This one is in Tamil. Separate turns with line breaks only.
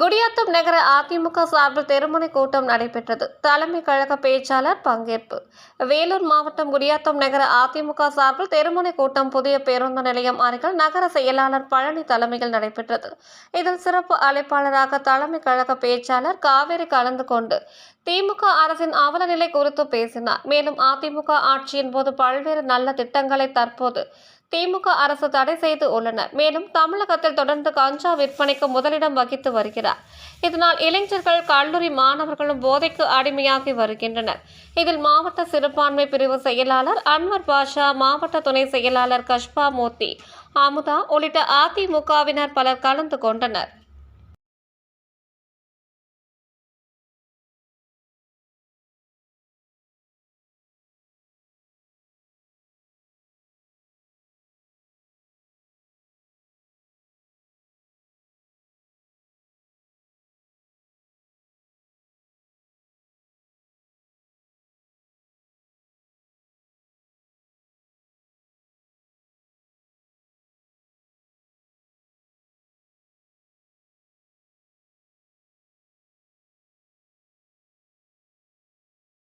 குடியாத்தம் நகர அதிமுக சார்பில் தெருமுனை கூட்டம் நடைபெற்றது. தலைமை கழக பேச்சாளர் பங்கேற்பு. வேலூர் மாவட்டம் குடியாத்தம் நகர அதிமுக சார்பில் தெருமுனை கூட்டம் புதிய பேருந்து நிலையம் அருகில் நகர செயலாளர் பழனி தலைமையில் நடைபெற்றது. இதில் சிறப்பு அழைப்பாளராக தலைமை கழக பேச்சாளர் காவேரி கலந்து கொண்டு திமுக அரசின் அவலநிலை குறித்து பேசினார். மேலும் அதிமுக ஆட்சியின் போது பல்வேறு நல்ல திட்டங்களை தற்போது திமுக அரசு தடை செய்து உள்ளனர் மேலும் தமிழகத்தில் தொடர்ந்து கஞ்சா விற்பனைக்கு முதலிடம் வகித்து வருகிறார். இதனால் இளைஞர்கள் கல்லூரி மாணவர்களும் போதைக்கு அடிமையாகி வருகின்றனர். இதில் மாவட்ட சிறுபான்மை பிரிவு செயலாளர் அன்வர் பாஷா மாவட்ட துணை செயலாளர் கஷ்பா மூர்த்தி அமுதா உள்ளிட்ட அதிமுகவினர் பலர் கலந்து கொண்டனர்.